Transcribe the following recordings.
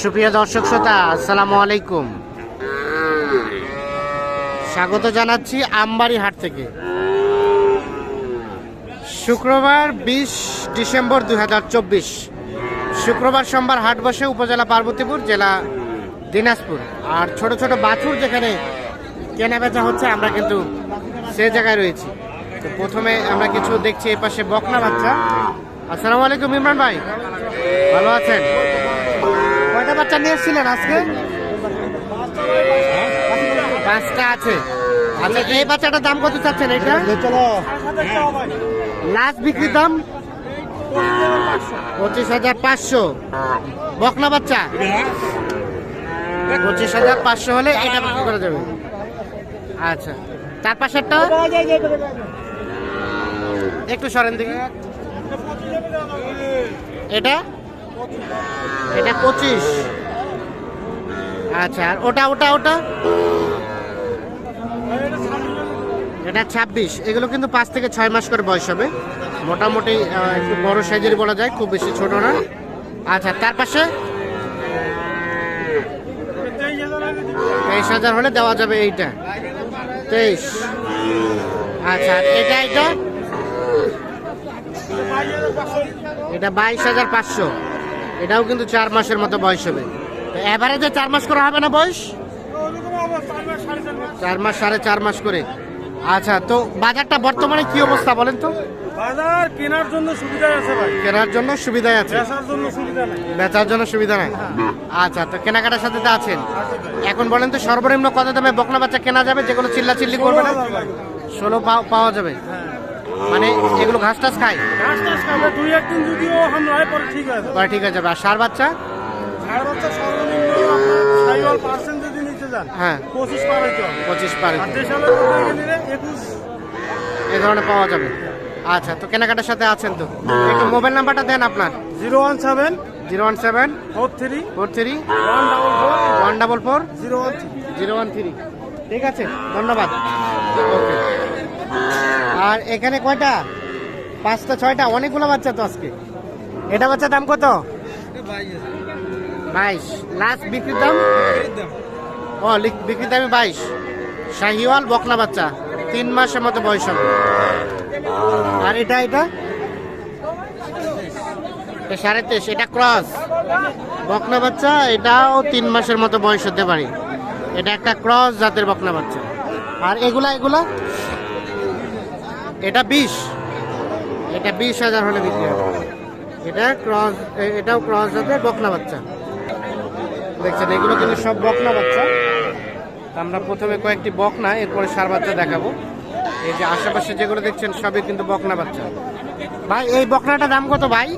সুপ্রিয় দর্শক শ্রোতা, আসসালামু আলাইকুম। স্বাগত জানাচ্ছি আমবাড়ি হাট থেকে। শুক্রবার বিশ ডিসেম্বর দু হাজার চব্বিশ। শুক্রবার সোমবার হাট বসে উপজেলা পার্বতীপুর, জেলা দিনাজপুর। আর ছোট ছোট বাছুর যেখানে কেনাবেচা হচ্ছে, আমরা কিন্তু সে জায়গায় রয়েছি। তো প্রথমে আমরা কিছু দেখছি এই পাশে বকনা বাচ্চা। আসসালামু আলাইকুম ইমরান ভাই। ভালো আছেন? কয়টা বাচ্চা নিয়ে এসেছিলেন আজকে? পাঁচটা আছে। আচ্ছা এই বাচ্চাটার দাম কত চাচ্ছেন এটা? লাস্ট বিক্রির দাম? পঁচিশ হাজার পাঁচশো। বকনা বাচ্চা? পঁচিশ হাজার পাঁচশো হলে এটা বিক্রি করা যাবে। আচ্ছা তার পাশেরটা? একটু সরেন দেখি। এটা? এটা পঁচিশ। আচ্ছা আর ওটা ওটা ওটা? এটা ছাব্বিশ। এগুলো কিন্তু পাঁচ থেকে ছয় মাস করে বয়স হবে। মোটামুটি একটু বড় সাইজের বলা যায়, খুব বেশি ছোট না। আচ্ছা তার পাশে? তেইশ হাজার হলে দেওয়া যাবে এইটা। তেইশ। আচ্ছা এটা এটা? এটা বাইশ হাজার পাঁচশো। এটাও কিন্তু চার মাসের মতো বয়স হবে। এভারেজে চার মাস করে হবে না বয়স? চার মাস সাড়ে চার মাস করে। আচ্ছা তো বাজারটা বর্তমানে কি অবস্থা বলেন তো? বাজার কেনার জন্য সুবিধা আছে ভাই। কেনার জন্য সুবিধাই আছে। বেচার জন্য সুবিধা নেই। বেচার জন্য সুবিধা নাই? আচ্ছা তো কেনাকাটার সাথে তো আছেন। এখন বলেন তো সর্বনিম্ন কত দামে বকনা বাচ্চা কেনা যাবে? যেগুলো চিল্লা চিল্লি করবে না? ষোলো পাও- পাওয়া যাবে। মানে এগুলো ঘাস টাস খায়? ঘাস টাস খাবে দুই একদিন যদিও হামলায় পরে ঠিক আছে পরে ঠিক আছে যাবে। আর সার বাচ্চা? সাড়ে বাচ্চা সর্বনিম্ন সাইওয়াল পার্সেন্ট যদি নিতে যান হ্যাঁ। পঁচিশ পার হইতে হবে। পঁচিশ পারে আর দেশালের একুশ। এই ধরনের পাওয়া যাবে। আচ্ছা তো কেনাকাটার সাথে আছেন তো? একটু মোবাইল নাম্বারটা দেন আপনার। Zero one seven zero one seven four three four three one double four one double four zero one zero one three. ঠিক আছে ধন্যবাদ। ওকে। আর এখানে কয়টা? পাঁচটা, ছয়টা? অনেকগুলো বাচ্চা তো আজকে। এটা বাচ্চার দাম কত? বাইশ। লাস্ট বিক্রির দাম? ও বিক্রির দামে বাইশ। শাহিওয়াল বকনা বাচ্চা। তিন মাসের মতো বয়স হবে। আর এটা এটা? এটা সাড়ে তেইশ। এটা ক্রস। বকনা বাচ্চা, এটাও তিন মাসের মতো বয়স হতে পারে। এটা একটা ক্রস জাতের বকনা বাচ্চা। আর এগুলা এগুলা? এটা বিশ। এটা বিশ হাজার হলে বিক্রি হবে এটা ক্রস এটাও ক্রস জাতের বকনা বাচ্চা। দেখছেন এগুলো কিন্তু সব বকনা বাচ্চা। আমরা প্রথমে কয়েকটি বকনা এরপরে সার বাচ্চা দেখাবো। এই যে আশেপাশে যেগুলো দেখছেন সবই কিন্তু বকনা বাচ্চা। ভাই এই বকনাটা দাম কত ভাই?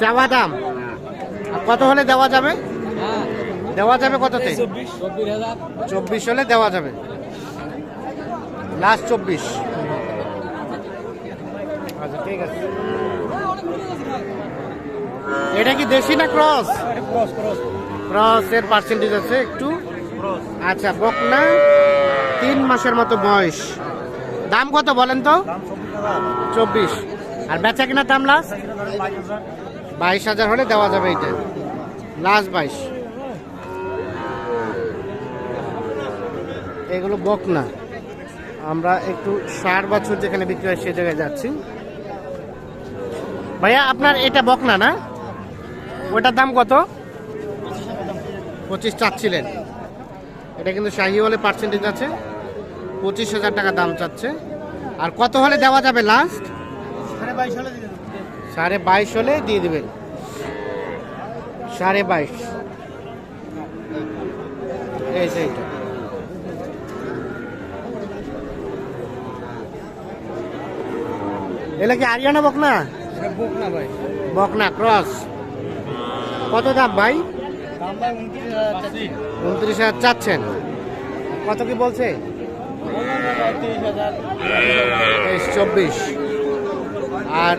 চাওয়া দাম। কত হলে দেওয়া যাবে? হ্যাঁ। দেওয়া যাবে কততে? চব্বিশ হলে দেওয়া যাবে। লাস্ট চব্বিশ। আচ্ছা ঠিক আছে। এটা কি দেশি না ক্রস? ক্রস এর পার্সেন্টেজ আছে একটু। আচ্ছা বকনা তিন মাসের মতো বয়স। দাম কত বলেন তো? চব্বিশ আর বেচা কিনার দাম লাস্ট বাইশ হাজার। বাইশ হাজার হলে দেওয়া যাবে এটা লাস্ট বাইশ। এগুলো বকনা। আমরা একটু ষাট বছর যেখানে বিক্রি হয় সে জায়গায় যাচ্ছি। ভাইয়া আপনার এটা বকনা না? ওটার দাম কত? পঁচিশ চাচ্ছিলেন। এটা কিন্তু শাহিওয়ালে পার্সেন্টেজ আছে। পঁচিশ হাজার টাকা দাম চাচ্ছে। আর কত হলে দেওয়া যাবে লাস্ট সাড়ে বাইশ হলে দিয়ে সাড়ে বাইশ হলে দিয়ে দেবেন। সাড়ে বাইশ। এই যে এলা কি আরিয়ানা বকনা? এটা বুক না ভাই। বকনা ক্রস। কত দাম ভাই? উনত্রিশ হাজার চাচ্ছেন। কত কি বলছে? চব্বিশ। আর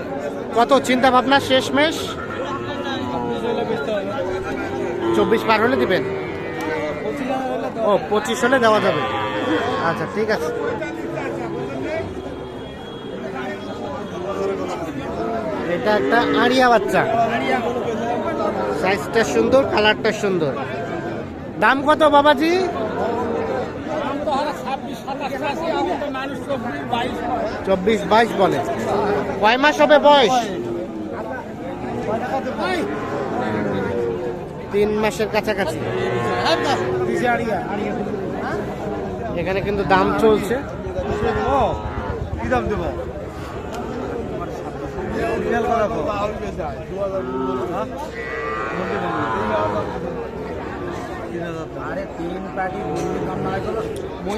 কত চিন্তা ভাবনা শেষমেশ? চব্বিশ পার হলে দিবেন? ও পঁচিশ হলে দেওয়া যাবে। আচ্ছা ঠিক আছে। এটা একটা আড়িয়া বাচ্চা। সাইজটা সুন্দর কালারটা সুন্দর। দাম কত বাবাজি? চব্বিশ বাইশ বলে। কয় মাস হবে বয়স? তিন মাসের কাছাকাছি। এখানে কিন্তু দাম চলছে। কি দাম দেবো রিয়েল করা তো আরে তিন প্যাকেট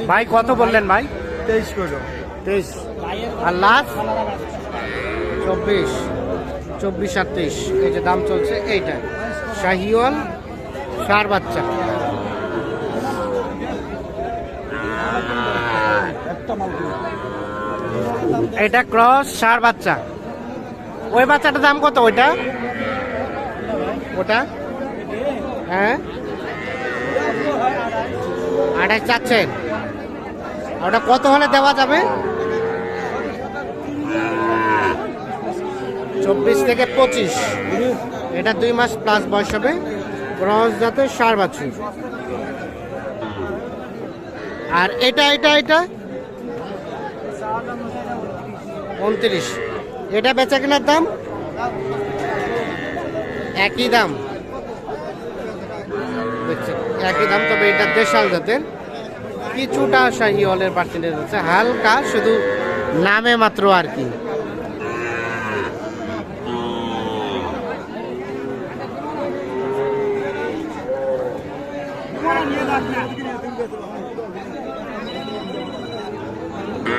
ভাই কত বললেন ভাই? তেইশ করে। তেইশ। আর লাস্ট চব্বিশ। চব্বিশ আর তেইশ। এই যে দাম চলছে এইটা। শাহিওয়াল সার বাচ্চা। এটা ক্রস সার বাচ্চা। ওই বাচ্চাটার দাম কত ওইটা? ওটা? হ্যাঁ? আঠাশ চাচ্ছেন ওটা কত হলে দেওয়া যাবে? চব্বিশ থেকে পঁচিশ। এটা দুই মাস প্লাস বয়স হবে। ক্রস জাতের সার বাছুর। আর এটা এটা এটা? উনত্রিশ। এটা বেচা কেনার দাম? একই দাম। একই দাম, তবে এটা দেশাল জাতের। কিছুটা শাহিওয়ালের পার্সেন্টেজ আছে, হালকা, শুধু নামে মাত্র আর কি।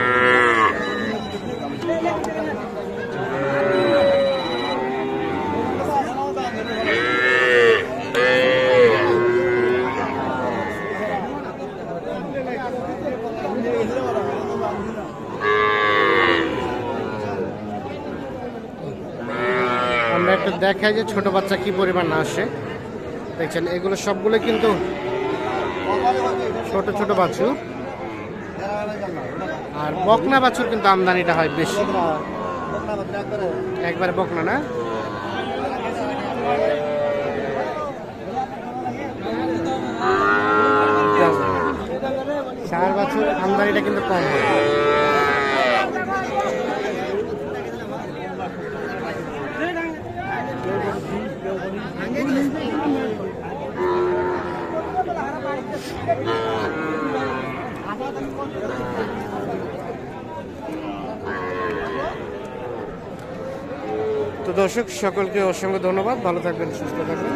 আমরা একটু দেখাই যে ছোট বাচ্চা কি পরিমাণ আসে। দেখছেন, এগুলো সবগুলো কিন্তু ছোট ছোট বাছুর আর বকনা বাছুর কিন্তু আমদানিটা হয় বেশি। একবার বকনা না? চার বছর আমদানিটা কিন্তু কম হয়। তো দর্শক সকলকে অসংখ্য ধন্যবাদ। ভালো থাকবেন সুস্থ থাকবেন।